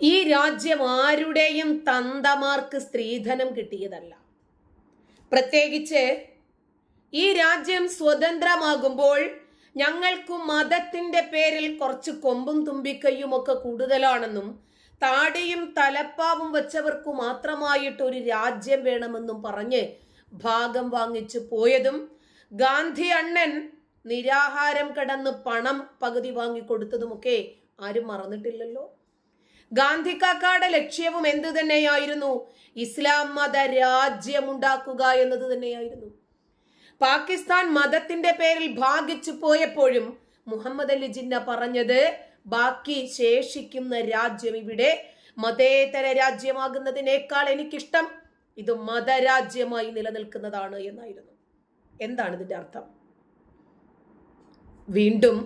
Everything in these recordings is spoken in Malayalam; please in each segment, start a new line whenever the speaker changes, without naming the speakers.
ഈ രാജ്യം ആരുടെയും തന്തമാർക്ക് സ്ത്രീധനം കിട്ടിയതല്ല. പ്രത്യേകിച്ച് ഈ രാജ്യം സ്വതന്ത്രമാകുമ്പോൾ ഞങ്ങൾക്ക് മതത്തിന്റെ പേരിൽ കുറച്ച് കൊമ്പും തുമ്പിക്കയും ഒക്കെ കൂടുതലാണെന്നും താടിയും തലപ്പാവും വെച്ചവർക്ക് മാത്രമായിട്ട് ഒരു രാജ്യം വേണമെന്നും പറഞ്ഞ് ഭാഗം വാങ്ങിച്ചു പോയതും ഗാന്ധി അണ്ണൻ നിരാഹാരം കടന്ന് പണം പകുതി വാങ്ങിക്കൊടുത്തതുമൊക്കെ ആരും മറന്നിട്ടില്ലല്ലോ. ഗാന്ധി കാക്കായുടെ ലക്ഷ്യവും എന്ത് തന്നെയായിരുന്നു? ഇസ്ലാം മത രാജ്യമുണ്ടാക്കുക എന്നത് തന്നെയായിരുന്നു. പാകിസ്ഥാൻ മതത്തിന്റെ പേരിൽ ഭാഗിച്ചു പോയപ്പോഴും മുഹമ്മദ് അലി ജിന്ന പറഞ്ഞത് ബാക്കി ശേഷിക്കുന്ന രാജ്യം ഇവിടെ മതേതര രാജ്യമാകുന്നതിനേക്കാൾ എനിക്കിഷ്ടം ഇത് മതരാജ്യമായി നിലനിൽക്കുന്നതാണ് എന്നായിരുന്നു. എന്താണ് ഇതിന്റെ അർത്ഥം? വീണ്ടും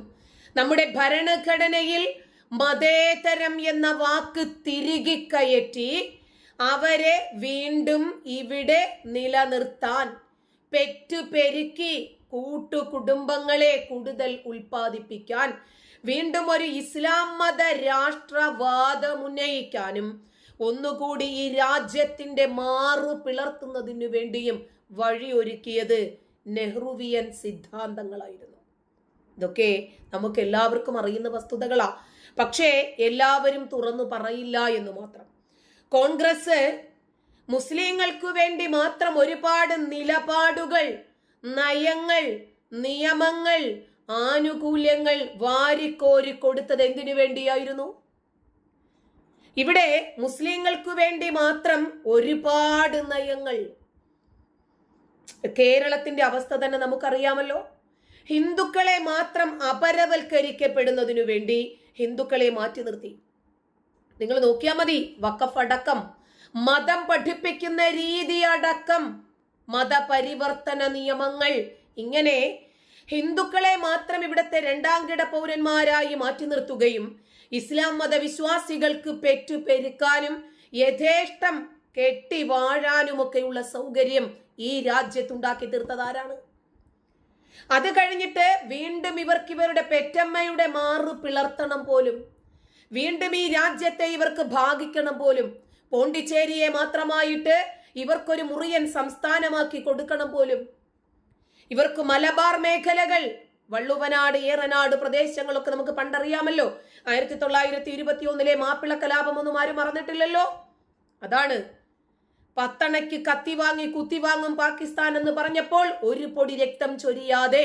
നമ്മുടെ ഭരണഘടനയിൽ മതേതരം എന്ന വാക്ക് തിരികെ കയറ്റി അവരെ വീണ്ടും ഇവിടെ നിലനിർത്താൻ പെറ്റുപെരുക്കി കൂട്ടുകുടുംബങ്ങളെ കൂടുതൽ ഉൽപ്പാദിപ്പിക്കാൻ വീണ്ടും ഒരു ഇസ്ലാം മത രാഷ്ട്രവാദമുന്നയിക്കാനും ഒന്നുകൂടി ഈ രാജ്യത്തിന്റെ മാറു പിളർത്തുന്നതിനു വേണ്ടിയും വഴിയൊരുക്കിയത് നെഹ്റുവിയൻ സിദ്ധാന്തങ്ങളായിരുന്നു. ഇതൊക്കെ നമുക്ക് എല്ലാവർക്കും അറിയുന്ന വസ്തുതകളാ. പക്ഷേ എല്ലാവരും തുറന്നു പറയില്ല എന്ന് മാത്രം. കോൺഗ്രസ് മുസ്ലിങ്ങൾക്ക് വേണ്ടി മാത്രം ഒരുപാട് നിലപാടുകൾ നയങ്ങൾ നിയമങ്ങൾ ആനുകൂല്യങ്ങൾ വാരിക്കോരി കൊടുത്തത് എന്തിനു വേണ്ടിയായിരുന്നു? ഇവിടെ മുസ്ലിങ്ങൾക്ക് വേണ്ടി മാത്രം ഒരുപാട് നയങ്ങൾ. കേരളത്തിന്റെ അവസ്ഥ തന്നെ നമുക്കറിയാമല്ലോ. ഹിന്ദുക്കളെ മാത്രം അപരവൽക്കരിക്കപ്പെടുന്നതിനു വേണ്ടി ഹിന്ദുക്കളെ മാറ്റി നിർത്തി. നിങ്ങൾ നോക്കിയാൽ മതി വക്കഫ് അടക്കം മതം പഠിപ്പിക്കുന്ന രീതി അടക്കം മതപരിവർത്തന നിയമങ്ങൾ. ഇങ്ങനെ ഹിന്ദുക്കളെ മാത്രം ഇവിടുത്തെ രണ്ടാം കിട പൗരന്മാരായി മാറ്റി നിർത്തുകയും ഇസ്ലാം മതവിശ്വാസികൾക്ക് പെറ്റുപെരുക്കാനും യഥേഷ്ടം കെട്ടി വാഴാനുമൊക്കെയുള്ള സൗകര്യം ഈ രാജ്യത്തുണ്ടാക്കി തീർത്തതാരാണ് അത് കഴിഞ്ഞിട്ട് വീണ്ടും ഇവർക്ക് ഇവരുടെ പെറ്റമ്മയുടെ മാറു പിളർത്തണം പോലും. വീണ്ടും ഈ രാജ്യത്തെ ഇവർക്ക് ഭാഗിക്കണം പോലും. പോണ്ടിച്ചേരിയെ മാത്രമായിട്ട് ഇവർക്കൊരു മുറിയൻ സംസ്ഥാനമാക്കി കൊടുക്കണം പോലും. ഇവർക്ക് മലബാർ മേഖലകൾ വള്ളുവനാട് ഏറനാട് പ്രദേശങ്ങളൊക്കെ നമുക്ക് പണ്ടറിയാമല്ലോ. ആയിരത്തി തൊള്ളായിരത്തി ഇരുപത്തി ഒന്നിലെ മാപ്പിള കലാപമൊന്നും ആരും മറന്നിട്ടില്ലല്ലോ. അതാണ് പത്തണയ്ക്ക് കത്തി വാങ്ങി കുത്തി വാങ്ങും പാകിസ്ഥാൻ എന്ന് പറഞ്ഞപ്പോൾ ഒരു പൊടി രക്തം ചൊരിയാതെ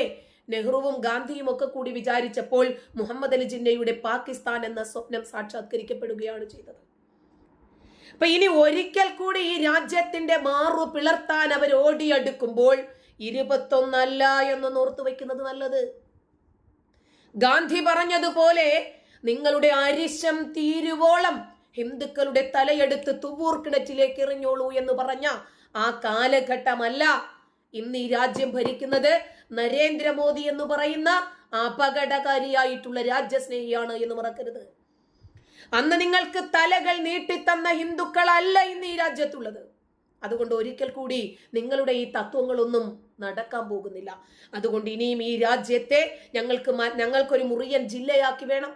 നെഹ്റുവും ഗാന്ധിയും ഒക്കെ കൂടി വിചാരിച്ചപ്പോൾ മുഹമ്മദ് അലി ജിന്നയുടെ പാകിസ്ഥാൻ എന്ന സ്വപ്നം സാക്ഷാത്കരിക്കപ്പെടുകയാണ് ചെയ്തത്. അപ്പൊ ഇനി ഒരിക്കൽ കൂടി ഈ രാജ്യത്തിന്റെ മാറു പിളർത്താൻ അവർ ഓടിയെടുക്കുമ്പോൾ ഇരുപത്തൊന്നല്ല എന്ന് നോർത്തു വെക്കുന്നത് നല്ലത്. ഗാന്ധി പറഞ്ഞതുപോലെ നിങ്ങളുടെ അരിശം തീരുവോളം ഹിന്ദുക്കളുടെ തലയെടുത്ത് തുവൂർ കിണറ്റിലേക്ക് എറിഞ്ഞോളൂ എന്ന് പറഞ്ഞ ആ കാലഘട്ടമല്ല ഇന്ന് ഈ രാജ്യം ഭരിക്കുന്നത്. നരേന്ദ്രമോദി എന്ന് പറയുന്ന അപകടകാരിയായിട്ടുള്ള രാജ്യസ്നേഹിയാണ് എന്ന് മറക്കരുത്. അന്ന് നിങ്ങൾക്ക് തലകൾ നീട്ടിത്തന്ന ഹിന്ദുക്കളല്ല ഇന്ന് ഈ രാജ്യത്തുള്ളത്. അതുകൊണ്ട് ഒരിക്കൽ കൂടി നിങ്ങളുടെ ഈ തത്വങ്ങളൊന്നും നടക്കാൻ പോകുന്നില്ല. അതുകൊണ്ട് ഇനിയും ഈ രാജ്യത്തെ ഞങ്ങൾക്ക് ഞങ്ങൾക്കൊരു മുറിയൻ ജില്ലയാക്കി വേണം.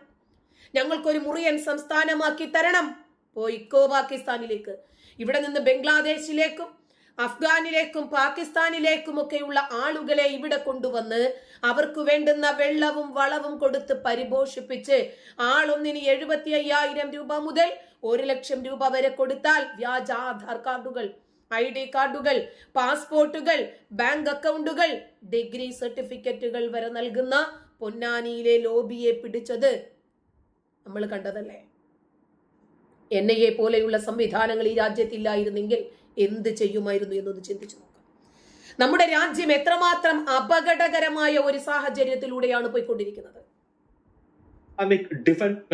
ഞങ്ങൾക്കൊരു മുറിയൻ സംസ്ഥാനമാക്കി തരണം. പോയിക്കോ പാകിസ്ഥാനിലേക്ക്. ഇവിടെ നിന്ന് ബംഗ്ലാദേശിലേക്കും അഫ്ഗാനിലേക്കും പാകിസ്ഥാനിലേക്കുമൊക്കെയുള്ള ആളുകളെ ഇവിടെ കൊണ്ടുവന്ന് അവർക്ക് വേണ്ടുന്ന വെള്ളവും വളവും കൊടുത്ത് പരിപോഷിപ്പിച്ച് ആളൊന്നിന് എഴുപത്തി അയ്യായിരം രൂപ മുതൽ ഒരു ലക്ഷം രൂപ വരെ കൊടുത്താൽ വ്യാജ ആധാർ കാർഡുകൾ ഐ ഡി കാർഡുകൾ പാസ്പോർട്ടുകൾ ബാങ്ക് അക്കൗണ്ടുകൾ ഡിഗ്രി സർട്ടിഫിക്കറ്റുകൾ വരെ നൽകുന്ന പൊന്നാനിയിലെ ലോബിയെ പിടിച്ചത് നമ്മൾ കണ്ടതല്ലേ? എൻ ഐ എ പോലെയുള്ള സംവിധാനങ്ങൾ ഈ രാജ്യത്തില്ലായിരുന്നെങ്കിൽ എന്ത് ചെയ്യുമായിരുന്നു എന്നൊന്ന് ചിന്തിച്ചു നോക്കാം. നമ്മുടെ രാജ്യം എത്രമാത്രം അപകടകരമായ ഒരു സാഹചര്യത്തിലൂടെയാണ് പോയിക്കൊണ്ടിരിക്കുന്നത്?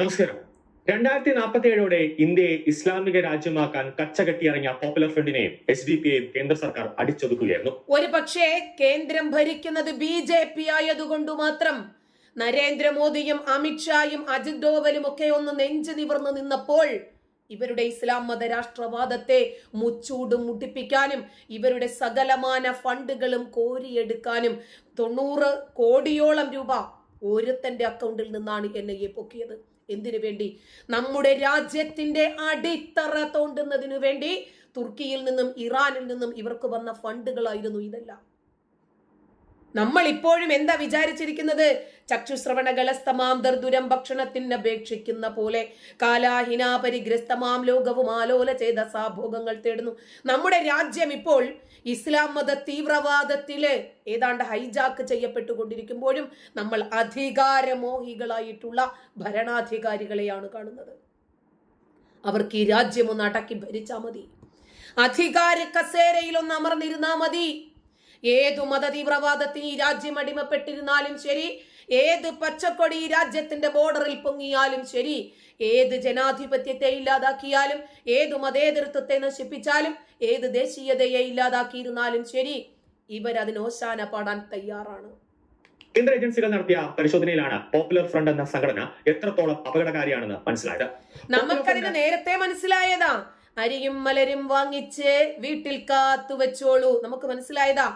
നമസ്കാരം രണ്ടായിരത്തി നാൽപ്പത്തി ഏഴോടെ ഇന്ത്യയെ ഇസ്ലാമിക രാജ്യമാക്കാൻ കച്ചകെട്ടിയിറങ്ങിയ പോപ്പുലർ ഫ്രണ്ടിനെ എസ് ഡി പി പിയെയും കേന്ദ്ര സർക്കാർ അടിച്ചൊതുക്കുകയായിരുന്നു.
ഒരു പക്ഷേ കേന്ദ്രം ഭരിക്കുന്നത് ബി ജെ പി ആയതുകൊണ്ട് മാത്രം നരേന്ദ്രമോദിയും അമിത്ഷായും അജിത് ഡോവലും ഒക്കെ ഒന്ന് നെഞ്ചു നിവർന്നു നിന്നപ്പോൾ ഇവരുടെ ഇസ്ലാം മത രാഷ്ട്രവാദത്തെ മുച്ചൂടും മുട്ടിപ്പിക്കാനും ഇവരുടെ സകലമാന ഫണ്ടുകളും കോരിയെടുക്കാനും തൊണ്ണൂറ് കോടിയോളം രൂപ ഒരുത്തന്റെ അക്കൗണ്ടിൽ നിന്നാണ് എൻ ഐ എ പൊക്കിയത്. എന്തിനു വേണ്ടി? നമ്മുടെ രാജ്യത്തിന്റെ അടിത്തറ തോണ്ടുന്നതിനു വേണ്ടി തുർക്കിയിൽ നിന്നും ഇറാനിൽ നിന്നും ഇവർക്ക് വന്ന ഫണ്ടുകളായിരുന്നു ഇതെല്ലാം. നമ്മൾ ഇപ്പോഴും എന്താ വിചാരിച്ചിരിക്കുന്നത്? ചക്ഷുശ്രവണ ഗലസ്തമാം ദർദുരം ഭക്ഷണത്തിന് അപേക്ഷിക്കുന്ന പോലെ കാലാഹിനാപരിഗ്രസ്തമാം ലോകവും ആലോല ചെയ്ത സാഭോഗങ്ങൾ തേടുന്നു. നമ്മുടെ രാജ്യം ഇപ്പോൾ ഇസ്ലാം മത തീവ്രവാദത്തിൽ ഏതാണ്ട് ഹൈജാക്ക് ചെയ്യപ്പെട്ടുകൊണ്ടിരിക്കുമ്പോഴും നമ്മൾ അധികാരമോഹികളായിട്ടുള്ള ഭരണാധികാരികളെയാണ് കാണുന്നത്. അവർക്ക് ഈ രാജ്യം ഒന്ന് അടക്കി ഭരിച്ചാൽ മതി. അധികാര കസേരയിൽ ഒന്ന് അമർന്നിരുന്നാ മതി. ഏതു മത തീവ്രവാദത്തിന് ഈ രാജ്യം അടിമപ്പെട്ടിരുന്നാലും ശരി ഏത് പച്ചക്കൊടി ഈ രാജ്യത്തിന്റെ ബോർഡറിൽ പൊങ്ങിയാലും ശരി ഏത് ജനാധിപത്യത്തെ ഇല്ലാതാക്കിയാലും ഏത് മതേതൃത്വത്തെ നശിപ്പിച്ചാലും ഏത് ദേശീയതയെ ഇല്ലാതാക്കിയിരുന്നാലും ശരി ഇവരതിന് ഓശാന പാടാൻ തയ്യാറാണ്.
കേന്ദ്ര ഏജൻസികൾ നടത്തിയ പരിശോധനയിലാണ് പോപ്പുലർ ഫ്രണ്ട് എന്ന സംഘടന എത്രത്തോളം അപകടകാരിയാണെന്ന് മനസ്സിലായത്.
നമുക്കതിന് നേരത്തെ മനസ്സിലായതാ. അരിയും മലരും വാങ്ങിച്ച് വീട്ടിൽ കാത്തു വെച്ചോളൂ നമുക്ക് മനസ്സിലായതാ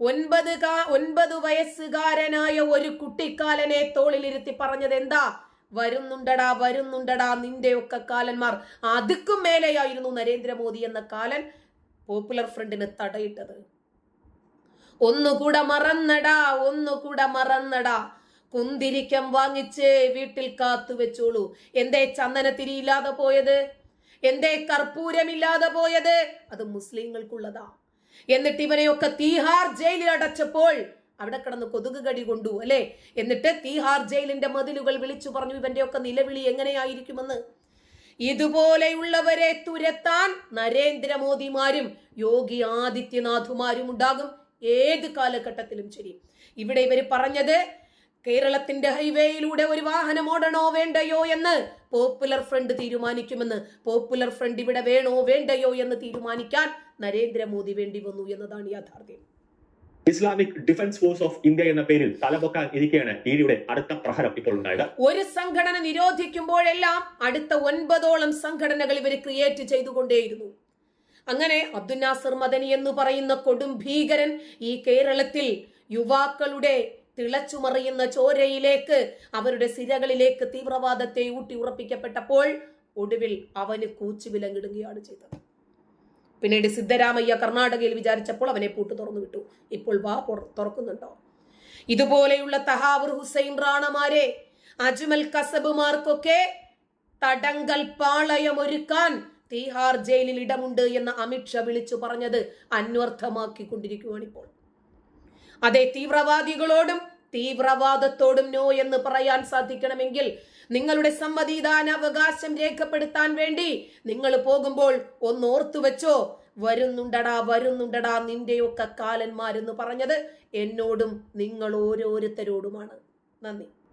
ഒൻപത് കാ ഒൻപത് വയസ്സുകാരനായ ഒരു കുട്ടിക്കാലനെ തോളിലിരുത്തി പറഞ്ഞത് എന്താ വരുന്നുണ്ടടാ വരുന്നുണ്ടടാ നിന്റെയൊക്കെ കാലന്മാർ. അതുക്കും മേലെയായിരുന്നു നരേന്ദ്രമോദി എന്ന കാലൻ പോപ്പുലർ ഫ്രണ്ടിന് തടയിട്ടത്. ഒന്നുകൂടെ മറന്നടാ ഒന്നുകൂടെ മറന്നടാ. കുന്തിരിക്കം വാങ്ങിച്ച് വീട്ടിൽ കാത്തു വെച്ചോളൂ. എന്തേ ചന്ദനത്തിരി ഇല്ലാതെ പോയത്? എന്തേ കർപ്പൂരമില്ലാതെ പോയത്? അത് മുസ്ലിങ്ങൾക്കുള്ളതാ. എന്നിട്ട് ഇവനെയൊക്കെ തീഹാർ ജയിലിൽ അടച്ചപ്പോൾ അവിടെ കിടന്ന് കൊതുക് കടി കൊണ്ടു അല്ലേ? എന്നിട്ട് തീഹാർ ജയിലിന്റെ മതിലുകൾ വിളിച്ചു പറഞ്ഞു ഇവന്റെയൊക്കെ നിലവിളി എങ്ങനെയായിരിക്കുമെന്ന്? ഇതുപോലെയുള്ളവരെ തുരത്താൻ നരേന്ദ്രമോദിമാരും യോഗി ആദിത്യനാഥുമാരും ഉണ്ടാകും ഏത് കാലഘട്ടത്തിലും ശരി. ഇവിടെ ഇവർ പറഞ്ഞത് കേരളത്തിന്റെ ഹൈവേയിലൂടെ ഒരു വാഹനം ഓടണോ വേണ്ടയോ എന്ന് പോപ്പുലർ ഫ്രണ്ട് തീരുമാനിക്കുമെന്ന് പോപ്പുലർ ഫ്രണ്ട് ഇവിടെ വേണോ വേണ്ടയോ എന്ന് തീരുമാനിക്കാൻ നരേന്ദ്രമോദി വേണ്ടി വന്നു എന്നതാണ് യാഥാർത്ഥ്യം.
Islamic defence force of India എന്ന പേരിൽ തലപൊക്കാൻ ഇരിക്കെയാണ് ഇഡിയുടെ അടുത്ത പ്രഹരം ഇപ്പോൾ ഉണ്ടായത്.
ഒരു സംഘടന നിരോധിക്കുമ്പോഴെല്ലാം അടുത്ത ഒൻപതോളം സംഘടനകൾ ഇവർ ക്രിയേറ്റ് ചെയ്തുകൊണ്ടേയിരുന്നു. അങ്ങനെ അബ്ദുൽ നാസർ മദനി എന്ന് പറയുന്ന കൊടും ഭീകരൻ ഈ കേരളത്തിൽ യുവാക്കളുടെ തിളച്ചുമറിയുന്ന ചോരയിലേക്ക് അവരുടെ സിരകളിലേക്ക് തീവ്രവാദത്തെ ഊട്ടി ഉറപ്പിക്കപ്പെട്ടപ്പോൾ ഒടുവിൽ അവന് കൂച്ചുവിലങ്ങിടുകയാണ് ചെയ്തത്. പിന്നീട് സിദ്ധരാമയ്യ കർണാടകയിൽ വിചാരിച്ചപ്പോൾ അവനെ പൂട്ട് തുറന്നു വിട്ടു. ഇപ്പോൾ വാ തുറക്കുന്നുണ്ടോ? ഇതുപോലെയുള്ള തഹാവൂർ ഹുസൈൻ റാണമാരെ അജ്മൽ കസബുമാർക്കൊക്കെ തടങ്കൽ പാളയമൊരുക്കാൻ തീഹാർ ജയിലിൽ ഇടമുണ്ട് എന്ന് അമിത്ഷാ വിളിച്ചു പറഞ്ഞത് അന്വർത്ഥമാക്കിക്കൊണ്ടിരിക്കുകയാണ് ഇപ്പോൾ അതെ തീവ്രവാദികളോടും തീവ്രവാദത്തോടും നോ എന്ന് പറയാൻ സാധിക്കണമെങ്കിൽ നിങ്ങളുടെ സമ്മതിദാന അവകാശം രേഖപ്പെടുത്താൻ വേണ്ടി നിങ്ങൾ പോകുമ്പോൾ ഒന്ന് ഓർത്തു വെച്ചോ വരുന്നുണ്ടടാ വരുന്നുണ്ടടാ നിന്റെയൊക്കെ കാലന്മാരെന്ന് പറഞ്ഞത് എന്നോടും നിങ്ങൾ ഓരോരുത്തരോടുമാണ്. നന്ദി.